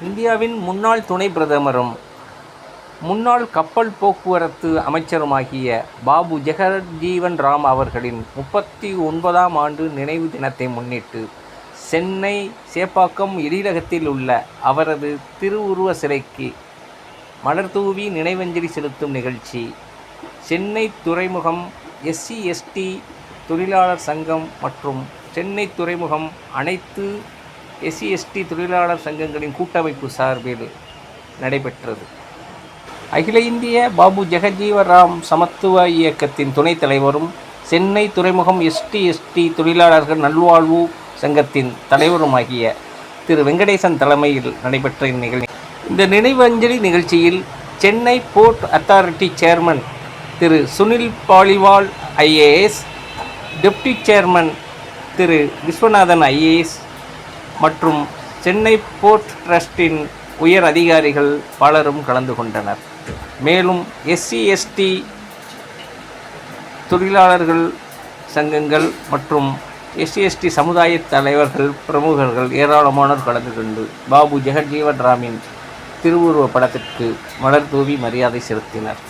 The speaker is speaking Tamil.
இந்தியாவின் முன்னாள் துணை பிரதமரும் முன்னாள் கப்பல் போக்குவரத்து அமைச்சருமாகிய பாபு ஜெகஜீவன் ராம் அவர்களின் முப்பத்தி ஒன்பதாம் ஆண்டு நினைவு தினத்தை முன்னிட்டு சென்னை சேப்பாக்கம் எழிலகத்தில் உள்ள அவரது திருவுருவ சிலைக்கு மலர்தூவி நினைவஞ்சலி செலுத்தும் நிகழ்ச்சி சென்னை துறைமுகம் எஸ்சி எஸ்டி தொழிலாளர் சங்கம் மற்றும் சென்னை துறைமுகம் அனைத்து எஸ்சி எஸ்டி தொழிலாளர் சங்கங்களின் கூட்டமைப்பு சார்பில் நடைபெற்றது. அகில இந்திய பாபு ஜெகஜீவராம் சமத்துவ இயக்கத்தின் துணைத் தலைவரும் சென்னை துறைமுகம் எஸ்டி எஸ்டி தொழிலாளர்கள் நல்வாழ்வு சங்கத்தின் தலைவருமாகிய திரு வெங்கடேசன் தலைமையில் நடைபெற்ற இந்நிகழ்ச்சி. இந்த நினைவஞ்சலி நிகழ்ச்சியில் Chennai port authority chairman Thiru Sunil Paliwal IAS deputy chairman Thiru Viswanathan IAS மற்றும் சென்னை போர்ட் ட்ரஸ்டின் உயர் அதிகாரிகள் பலரும் கலந்து கொண்டனர். மேலும் எஸ்சி எஸ்டி தொழிலாளர்கள் சங்கங்கள் மற்றும் எஸ்சி எஸ்டி சமுதாய தலைவர்கள் பிரமுகர்கள் ஏராளமானோர் கலந்து கொண்டு பாபு ஜெகஜீவன் ராமின் திருவுருவ படத்திற்கு மலர் தூவி மரியாதை செலுத்தினர்.